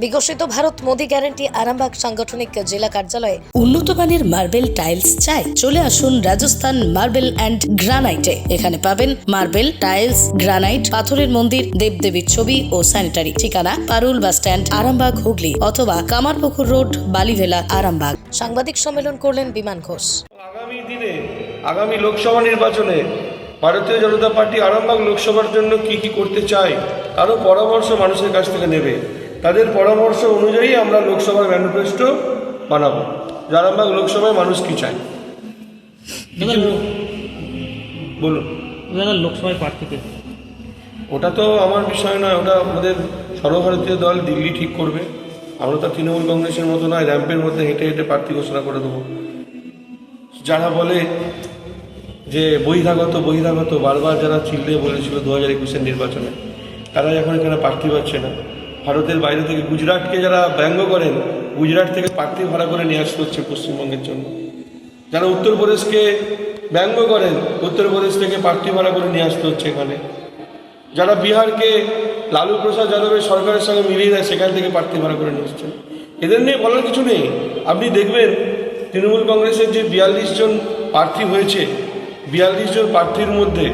বিকশিত ভারত মোদী গ্যারান্টি আরামবাগ সাংগঠনিক জেলা কার্যালয়ে উন্নত মানের মার্বেল টাইলস চাই। চলে আসুন রাজস্থান মার্বেল অ্যান্ড গ্রানাইটে। এখানে পাবেন মার্বেল টাইলস গ্রানাইট পাথরের মন্দির দেবদেবীর ছবি ও স্যানিটারি। ঠিকানা পারুল বাস স্ট্যান্ড আরামবাগ হুগলি অথবা কামারপুকুর রোড বালিভেলা আরামবাগ। সাংবাদিক সম্মেলন করলেন বিমান ঘোষ। আগামী দিনে আগামী লোকসভা নির্বাচনে ভারতীয় জনতা পার্টি আরামবাগ লোকসভার জন্য কি কি করতে চায় তারও পরামর্শ মানুষের কাছ থেকে নেবে। তাদের পরামর্শ অনুযায়ী আমরা লোকসভার ম্যানিফেস্টো বানাবো। যে আরামবাগ লোকসভায় মানুষ কি চায়? বলুন। লোকসভায় প্রার্থীকে ওটা তো আমার বিষয় নয় ওটা আমাদের সর্বভারতীয় দল দিল্লি ঠিক করবে। আমরা তো তৃণমূল কংগ্রেসের মতো নয় র্যাম্পের মধ্যে হেঁটে হেঁটে প্রার্থী ঘোষণা করে দেবো। যারা বলে যে বহিরাগত বহিরাগত বারবার যারা চিল্লে বলেছিল দু হাজার একুশের নির্বাচনে তারা এখন এখানে প্রার্থী পাচ্ছে না। ভারতের বাইরে থেকে গুজরাটকে যারা ব্যঙ্গ করেন, গুজরাট থেকে প্রার্থী ভাড়া করে নিয়ে আসতে হচ্ছে পশ্চিমবঙ্গের জন্য। যারা উত্তরপ্রদেশকে ব্যঙ্গ করেন, উত্তরপ্রদেশ থেকে প্রার্থী ভাড়া করে নিয়ে আসতে হচ্ছে এখানে। যারা বিহারকে লালু প্রসাদ যাদবের সরকারের সঙ্গে মিলিয়ে দেয়, সেখান থেকে প্রার্থী ভাড়া করে নিয়ে এসছেন এদের নিয়ে বলার কিছু নেই। আপনি দেখবেন তৃণমূল কংগ্রেসের যে বিয়াল্লিশ জন প্রার্থী হয়েছে, বিয়াল্লিশ জন প্রার্থীর মধ্যে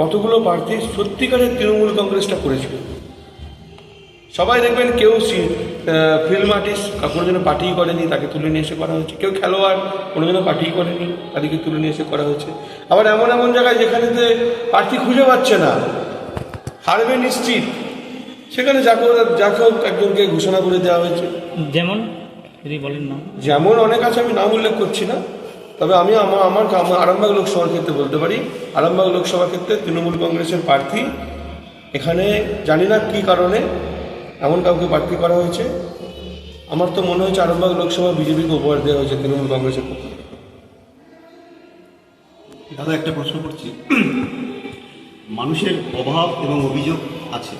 কতগুলো প্রার্থী সত্যিকারের তৃণমূল কংগ্রেসটা করেছিল? সবাই দেখবেন কেউ ফিল্ম আর্টিস্ট কোনো যেন পার্টি করেনি তাকে তুলে নিয়ে এসে করা হয়েছে। কেউ খেলোয়াড় কোনো যেন পার্টি করেনি তাদেরকে তুলে নিয়ে এসে করা হয়েছে। আবার এমন এমন জায়গায় যেখানে যে প্রার্থী খুঁজে পাচ্ছে না। হারবে নিশ্চিত সেখানে যাকে যাকে হোক একজনকে ঘোষণা করে দেওয়া হয়েছে। যেমন যদি বলেন না যেমন অনেক আছে আমি নাম উল্লেখ করছি না। তবে আমি আমার আমার আমার আরামবাগ লোকসভার ক্ষেত্রে বলতে পারি। আরামবাগ লোকসভা ক্ষেত্রে তৃণমূল কংগ্রেসের প্রার্থী এখানে জানি না কী কারণে এমন কাউকে প্রার্থী করা হয়েছে? আমার তো মনে হচ্ছে আরামবাগ লোকসভা বিজেপিকে উপহার দেওয়া হয়েছে তৃণমূল কংগ্রেসের পক্ষ। দাদা, একটা প্রশ্ন করছি। মানুষের অভাব এবং অভিযোগ আছে।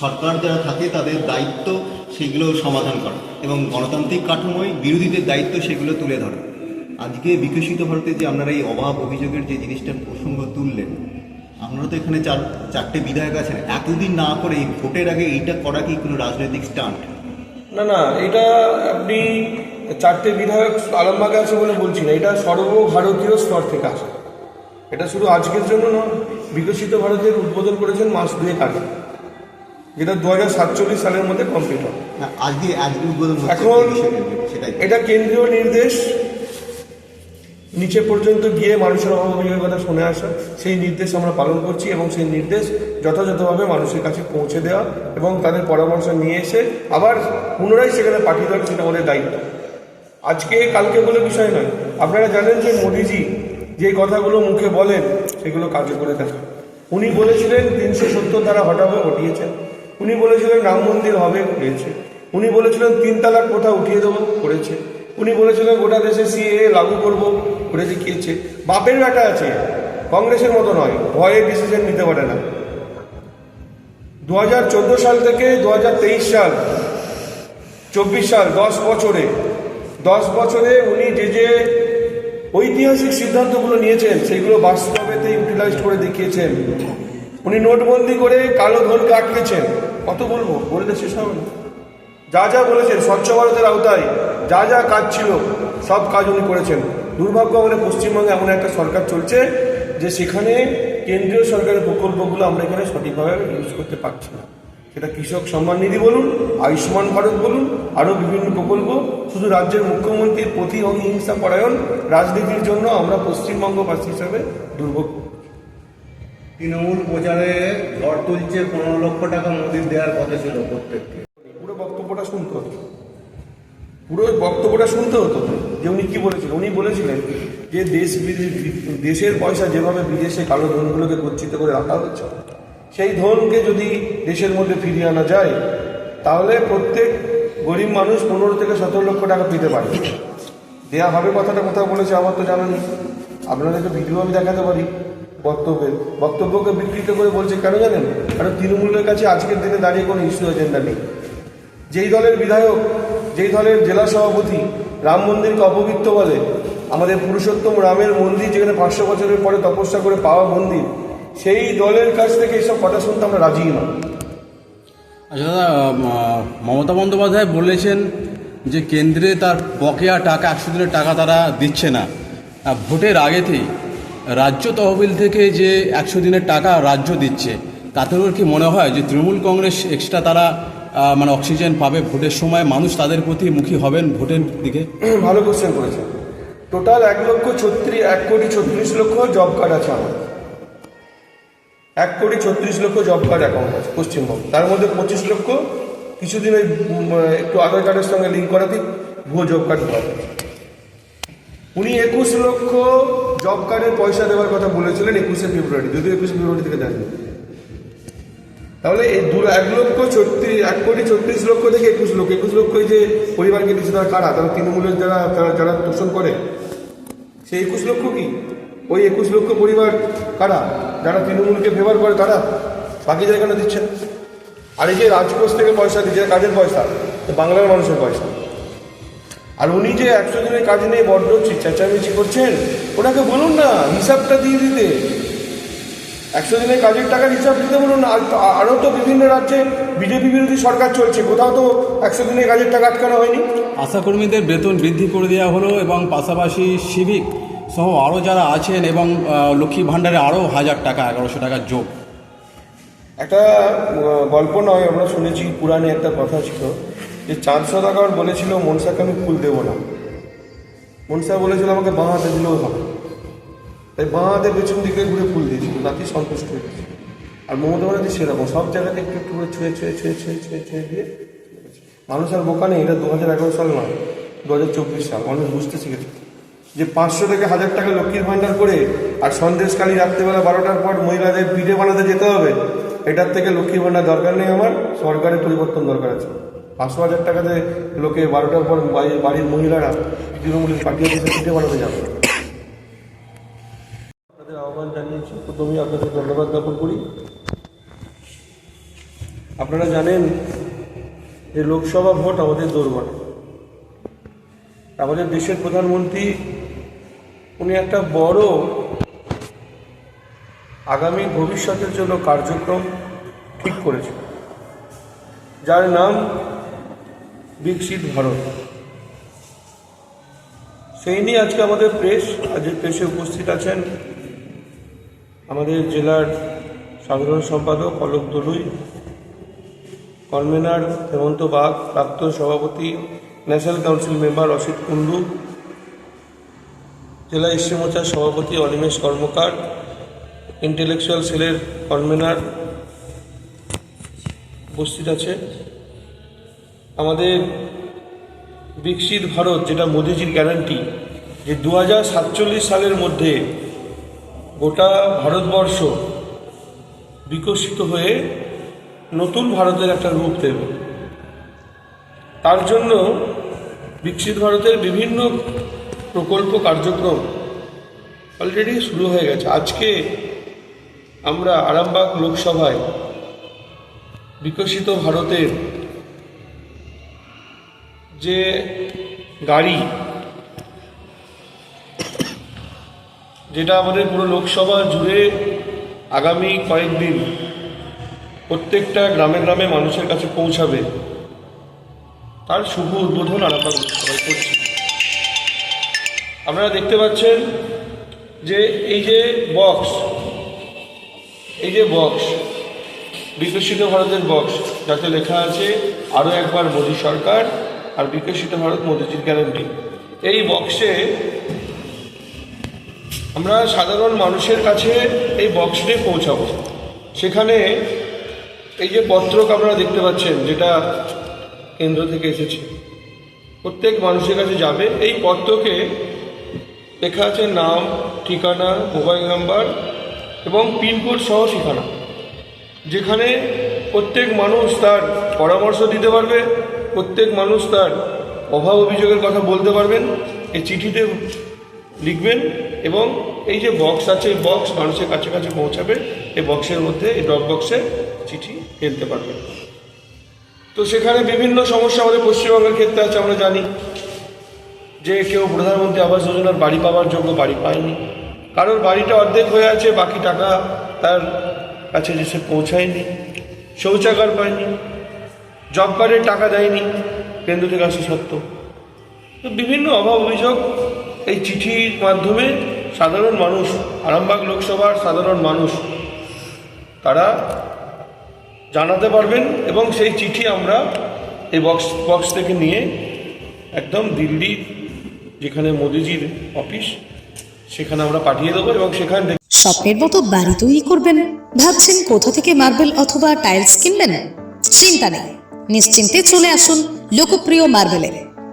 সরকার যারা থাকে, তাদের দায়িত্ব সেগুলো সমাধান করা এবং গণতান্ত্রিক কাঠামোয় বিরোধীদের দায়িত্ব সেগুলো তুলে ধরা। আজকে বিকশিত ভারতে যে আপনারা এই অভাব অভিযোগের যে জিনিসটার প্রসঙ্গ তুললেন আপনারা তো এখানে চার চারটে বিধায়ক আছেন। এতদিন না করে এই ভোটের আগে এইটা করা কি কোনো রাজনৈতিক স্টান্ট না না এটা আপনি চারটে বিধায়ক আলমবাগে আছে বলে বলছি না। এটা সর্বভারতীয় স্তর থেকে আসে। এটা শুধু আজকের জন্য নয় বিকশিত ভারতের উদ্বোধন করেছেন মাস দুয়েক আগে। যেটা দু হাজার সাতচল্লিশ সালের মধ্যে কমপ্লিট হবে না, আজকে আজকে উদ্বোধন এখন এটা কেন্দ্রীয় নির্দেশ নিচে পর্যন্ত গিয়ে মানুষের অভাব অভিযোগের কথা শুনে আসা, সেই নির্দেশ আমরা পালন করছি এবং সেই নির্দেশ যথাযথভাবে মানুষের কাছে পৌঁছে দেওয়া এবং তাদের পরামর্শ নিয়ে এসে আবার পুনরায় সেখানে পাঠিয়ে দেওয়া সেটা আমাদের দায়িত্ব। আজকে কালকে বলে বিষয় নয়। আপনারা জানেন যে মোদিজি যে কথাগুলো মুখে বলেন, সেগুলো কাজে করে দেখা উনি বলেছিলেন তিনশো সত্তর ধারা হটাবে হটিয়েছেন উনি বলেছিলেন রাম মন্দির হবে, হয়েছে। উনি বলেছিলেন তিন তালাক কোথা উঠিয়ে দেবো, করেছে। উনি বলেছিলেন গোটা দেশে সিএ লাগু করব। করে দেখিয়েছে বাপের ব্যাটা আছে। কংগ্রেসের মতো নয়। ভয়ে ডিসিশন নিতে পারে না। দু হাজার চোদ্দ সাল থেকে দু হাজার তেইশ সাল, চব্বিশ সাল, দশ বছরে দশ বছরে উনি যে যে ঐতিহাসিক সিদ্ধান্তগুলো নিয়েছেন সেইগুলো বাস্তবেতে ইউটিলাইজ করে দেখিয়েছেন। উনি নোটবন্দি করে কালো ধনকে আটকেছেন। কত বলব? বললে শেষ হবে যা যা বলেছেন, স্বচ্ছ ভারতের আওতায় যা যা কাজ ছিল সব কাজ উনি করেছেন। দুর্ভাগ্য আমাদের পশ্চিমবঙ্গে এমন একটা সরকার চলছে যে সেখানে কেন্দ্রীয় সরকারের প্রকল্পগুলো আমরা এখানে সঠিকভাবে ইউজ করতে পারছি না। সেটা কৃষক সম্মান নিধি বলুন আয়ুষ্মান ভারত বলুন আরও বিভিন্ন প্রকল্প। শুধু রাজ্যের মুখ্যমন্ত্রীর প্রতি অহিংসা পরায়ণ রাজনীতির জন্য আমরা পশ্চিমবঙ্গবাসী হিসাবে দুর্ভোগ। তৃণমূল প্রচারে ঝড় তুলছে পনেরো লক্ষ টাকা মোদির দেওয়ার কথা ছিল প্রত্যেককে। পুরো বক্তব্যটা শুনতে পুরো বক্তব্যটা শুনতে হতো যে উনি কি বলেছিলেন? উনি বলেছিলেন যে দেশ দেশের পয়সা যেভাবে বিদেশে কালো ধনগুলোকে গচ্ছিত করে রাখা হচ্ছে, সেই ধনকে যদি দেশের মধ্যে ফিরিয়ে আনা যায়, তাহলে প্রত্যেক গরিব মানুষ পনেরো থেকে সতেরো লক্ষ টাকা পেতে পারে দেয়া হবে কথাটা কোথাও বলেছে আমার তো জানা নেই। আপনাদেরকে ভিডিও আমি দেখাতে পারি বক্তব্যের। বক্তব্যকে বিকৃত করে বলছে কেন জানেন? কারণ তৃণমূলের কাছে আজকের দিনে দাঁড়িয়ে কোনো ইস্যু এজেন্ডা নেই। যেই দলের বিধায়ক যেই দলের জেলা সভাপতি রাম মন্দিরকে অপবিত্র বলে, আমাদের পুরুষোত্তম রামের মন্দির যেখানে পাঁচশো বছরের পরে তপস্যা করে পাওয়া মন্দির, সেই দলের কাছ থেকে এসব কথা শুনতে আমরা রাজি নয় আচ্ছা দাদা মমতা বন্দ্যোপাধ্যায় বলেছেন যে কেন্দ্রে তার বকেয়া টাকা, একশো দিনের টাকা তারা দিচ্ছে না। ভোটের আগেতেই রাজ্য তহবিল থেকে যে একশো দিনের টাকা রাজ্য দিচ্ছে, তাতে করে কি মনে হয় যে তৃণমূল কংগ্রেস এক্সট্রা তারা মানে অক্সিজেন পাবে ভোটের সময়, মানুষ তাদের প্রতি মুখী হবেন ভোটের দিকে। ভালো কোশ্চেন করেছে টোটাল এক লক্ষ ছত্রিশ এক কোটি ছত্রিশ লক্ষ জব কার্ড আছে আমার। এক কোটি ছত্রিশ লক্ষ জব কার্ড অ্যাকাউন্ট আছে পশ্চিমবঙ্গ। তার মধ্যে পঁচিশ লক্ষ কিছুদিন ওই একটু আধার কার্ডের সঙ্গে লিঙ্ক করাতে ভুয়ো জব কার্ড যায় উনি একুশ লক্ষ জব কার্ডের পয়সা দেওয়ার কথা বলেছিলেন একুশে ফেব্রুয়ারি, যদিও একুশে ফেব্রুয়ারি থেকে দেয়নি তাহলে এই দু এক লক্ষ ছত্রিশ, এক কোটি ছত্রিশ লক্ষ থেকে একুশ লক্ষ একুশ লক্ষ যে পরিবারকে দিচ্ছে তারা কারা? তারা তৃণমূলের যারা তারা যারা তোষণ করে। সেই একুশ লক্ষ কি? ওই একুশ লক্ষ পরিবার কারা? যারা তৃণমূলকে ফেভার করে তারা? বাকি জায়গাটা দিচ্ছেন আর এই যে রাজকোষ থেকে পয়সা দিচ্ছে, কাজের পয়সা বাংলার মানুষের পয়সা। আর উনি যে একশো দিনের কাজ নিয়ে বড্ড চেঁচামেচি করছেন, ওনাকে বলুন না, হিসাবটা দিয়ে দিতে। একশো দিনের কাজের টাকার হিসাব দিতে বলুন। আর আরও তো বিভিন্ন রাজ্যে বিজেপি বিরোধী সরকার চলছে। কোথাও তো একশো দিনের কাজের টাকা আটকানো হয়নি। আশাকর্মীদের বেতন বৃদ্ধি করে দেওয়া হলো এবং পাশাপাশি সিভিক সহ আরও যারা আছেন এবং লক্ষ্মী ভাণ্ডারে আরও হাজার টাকা এগারোশো টাকা যোগ। একটা গল্প নয় আমরা শুনেছি পুরাণে একটা কথা ছিল যে চাঁদ সদাগর বলেছিল মনসাকে আমি ফুল দেবো না। মনসা বলেছিল আমাকে বাঁ হাতে দিলেও হবে। তাই বাঁ হাতে পেছন দিকে ঘুরে ফুল দিয়েছিল নাতি সন্তুষ্ট হয়ে গেছে। আর মমতা ব্যানার্জি সেরকম, সব জায়গাতে একটু একটু করে ছুঁয়ে ছুঁয়ে ছুঁয়ে ছুঁয়ে ছুঁয়ে ছুঁয়ে দিয়ে মানুষ আর বোকা নেই, এটা দু হাজার এগারো সাল নয়, দু হাজার চব্বিশ সাল, মানুষ বুঝতে শিখেছে। যে পাঁচশো থেকে হাজার টাকা লক্ষ্মীর ভাণ্ডার করে আর সন্দেশকালী রাত্রেবেলা বারোটার পর মহিলাদের পিঠে বানাতে যেতে হবে, এটার থেকে লক্ষ্মীর ভাণ্ডার দরকার নেই আমার সরকারের পরিবর্তন দরকার আছে। পাঁচশো হাজার টাকাতে লোকে বারোটার পর বাড়ির মহিলারা তৃণমূলের পাঠিয়ে দিতে, পিঠে বানাতে যাবে। জানিয়েছি প্রথমেই আপনাদের ধন্যবাদ জ্ঞাপন করি। আপনারা জানেন যে লোকসভা ভোট আমাদের দৌড় আমাদের দেশের প্রধানমন্ত্রী, উনি একটা বড় আগামী ভবিষ্যতের জন্য কার্যক্রম ঠিক করেছে যার নাম বিকশিত ভারত। সেই নিয়ে আজকে আমাদের প্রেস, আজকের প্রেসে উপস্থিত আছেন জেলার সাধারণ সম্পাদক অলোক দলুই কনভেনার হেমন্ত বাগ, প্রাক্তন সভাপতি, national council member Asit Kundu জেলা ইসি মোর্চার সভাপতি অনিমেষ কর্মকার, ইন্টেলেকচুয়াল সেলের কনভেনার উপস্থিত আছে। আমাদের বিকশিত ভারত, যেটা মোদিজির গ্যারান্টি যে দু হাজার সাতচল্লিশ সালের মধ্যে গোটা ভারতবর্ষ বিকশিত হয়ে নতুন ভারতের একটা রূপ দেবে। তার জন্য বিকশিত ভারতের বিভিন্ন প্রকল্প, কার্যক্রম অলরেডি শুরু হয়ে গেছে। আজকে আমরা আরামবাগ লোকসভায় বিকশিত ভারতের যে গাড়ি যেটা আমাদের পুরো লোকসভা জুড়ে আগামী কয়েকদিন প্রত্যেকটা গ্রামে গ্রামে মানুষের কাছে পৌঁছাবে, তার শুভ উদ্বোধন আলাদা লোকসভায় করছি। আপনারা দেখতে পাচ্ছেন যে এই যে বক্স এই যে বক্স বিকশিত ভারতের বক্স যাতে লেখা আছে আরও একবার মোদী সরকার আর বিকশিত ভারত মোদীজির গ্যারান্টি এই বক্সে আমরা সাধারণ মানুষের কাছে এই বক্সটি পৌঁছাবো। সেখানে এই যে পত্রক আপনারা দেখতে পাচ্ছেন, যেটা কেন্দ্র থেকে এসেছে, প্রত্যেক মানুষের কাছে যাবে। এই পত্রকে লেখা আছে নাম, ঠিকানা, মোবাইল নাম্বার এবং পিনকোড সহ ঠিকানা, যেখানে প্রত্যেক মানুষ তার পরামর্শ দিতে পারবে, প্রত্যেক মানুষ তার অভাব অভিযোগের কথা বলতে পারবেন। এই চিঠিতে লিখবেন এবং এই যে বক্স আছে, এই বক্স মানুষের কাছে কাছে পৌঁছাবে, এই বক্সের মধ্যে, এই ড্রপ বক্সে চিঠি ফেলতে পারবেন। তো সেখানে বিভিন্ন সমস্যা আমাদের পশ্চিমবঙ্গের ক্ষেত্রে আছে, আমরা জানি যে কেউ প্রধানমন্ত্রী আবাস যোজনার বাড়ি পাওয়ার যোগ্য বাড়ি পায়নি। কারোর বাড়িটা অর্ধেক হয়ে আছে, বাকি টাকা তার কাছে যে সে পৌঁছায়নি, শৌচাগার পায়নি জব কার্ডের টাকা দেয়নি, কেন্দ্র থেকে আসা সত্ত্বেও। তো বিভিন্ন অভাব অভিযোগ এই চিঠির মাধ্যমে সাধারণ মানুষ, আরামবাগ লোকসভার সাধারণ মানুষ, তারা জানাতে পারবেন এবং সেই চিঠি আমরা এই বক্স বক্স থেকে নিয়ে একদম দিল্লির যেখানে মোদিজির অফিস, সেখানে আমরা পাঠিয়ে দেবো এবং সেখান থেকে স্বপ্নের মতো বাড়ি তৈরি করবেন, ভাবছেন কোথা থেকে মার্বেল অথবা টাইলস কিনবেন? চিন্তা নেই, নিশ্চিন্তে চলে আসুন লোকপ্রিয় মার্বেলে